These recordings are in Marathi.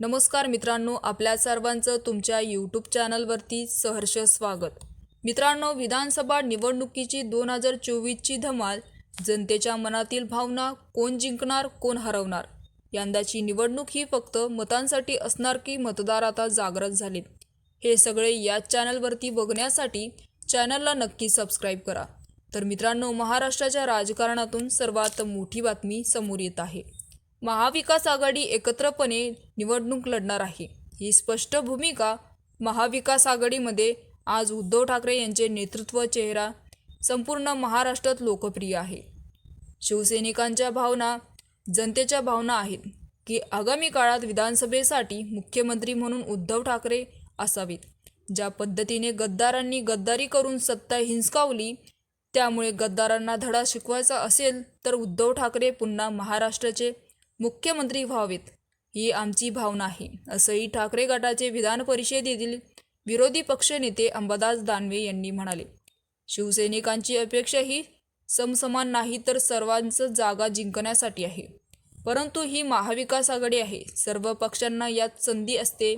नमस्कार मित्रांनो आपल्या सर्वांचं तुमच्या यूट्यूब चॅनलवरती सहर्ष स्वागत. मित्रांनो विधानसभा निवडणुकीची दोन हजार चोवीसची धमाल जनतेच्या मनातील भावना कोण जिंकणार कोण हरवणार? यंदाची निवडणूक ही फक्त मतांसाठी असणार की मतदार आता जागृत झाले हे सगळे याच चॅनलवरती बघण्यासाठी चॅनलला नक्की सबस्क्राईब करा. तर मित्रांनो महाराष्ट्राच्या राजकारणातून सर्वात मोठी बातमी समोर येत आहे. महाविकास आघाडी एकत्रपणे निवडणूक लढणार आहे. ही स्पष्ट भूमिका महाविकास आघाडीमध्ये आज उद्धव ठाकरे यांचे नेतृत्व चेहरा संपूर्ण महाराष्ट्रात लोकप्रिय आहे. शिवसैनिकांच्या भावना जनतेच्या भावना आहेत की आगामी काळात विधानसभेसाठी मुख्यमंत्री म्हणून उद्धव ठाकरे असावेत. ज्या पद्धतीने गद्दारांनी गद्दारी करून सत्ता हिंसकावली त्यामुळे गद्दारांना धडा शिकवायचा असेल तर उद्धव ठाकरे पुन्हा महाराष्ट्राचे मुख्यमंत्री व्हावेत ही आमची भावना आहे असंही ठाकरे गटाचे विधान परिषदेतील विरोधी पक्षनेते अंबादास दानवे यांनी म्हणाले. शिवसैनिकांची अपेक्षा ही समसमान नाही तर सर्वांचं जागा जिंकण्यासाठी आहे. परंतु ही महाविकास आघाडी आहे सर्व पक्षांना यात संधी असते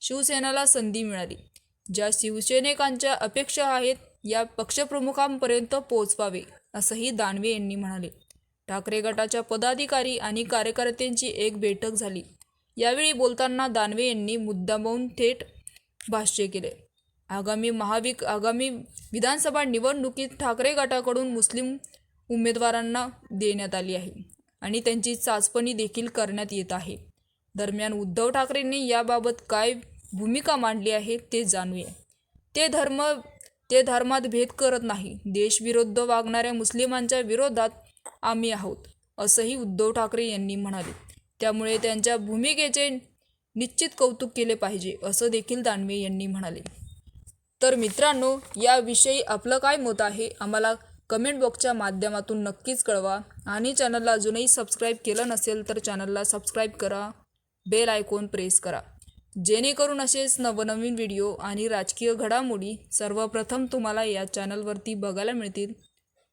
शिवसेनेला संधी मिळाली. ज्या शिवसैनिकांच्या अपेक्षा आहेत या पक्षप्रमुखांपर्यंत पोहोचवावे असंही दानवे यांनी म्हणाले. ठाकरे गटाच्या पदाधिकारी आणि कार्यकर्त्यांची एक बैठक झाली. यावेळी बोलताना दानवे यांनी मुद्दामहून थेट भाष्य केले. आगामी महाविक आगामी विधानसभा निवडणुकीत ठाकरे गटाकडून मुस्लिम उमेदवारांना देण्यात आली आहे आणि त्यांची चाचपणी देखील करण्यात येत आहे. दरम्यान उद्धव ठाकरेंनी याबाबत काय भूमिका मांडली आहे ते जाणूया. ते धर्म ते धर्मात भेद करत नाही. देशविरुद्ध वागणाऱ्या मुस्लिमांच्या विरोधात आम्ही आहोत असंही उद्धव ठाकरे यांनी म्हणाले. त्यामुळे त्यांच्या भूमिकेचे निश्चित कौतुक केले पाहिजे असं देखील दानवे यांनी म्हणाले. तर मित्रांनो याविषयी आपलं काय मत आहे आम्हाला कमेंट बॉक्सच्या माध्यमातून नक्कीच कळवा. आणि चॅनलला अजूनही सबस्क्राईब केलं नसेल तर चॅनलला सबस्क्राईब करा बेल आयकॉन प्रेस करा. जेणेकरून असेच नवनवीन व्हिडिओ आणि राजकीय घडामोडी सर्वप्रथम तुम्हाला या चॅनलवरती बघायला मिळतील.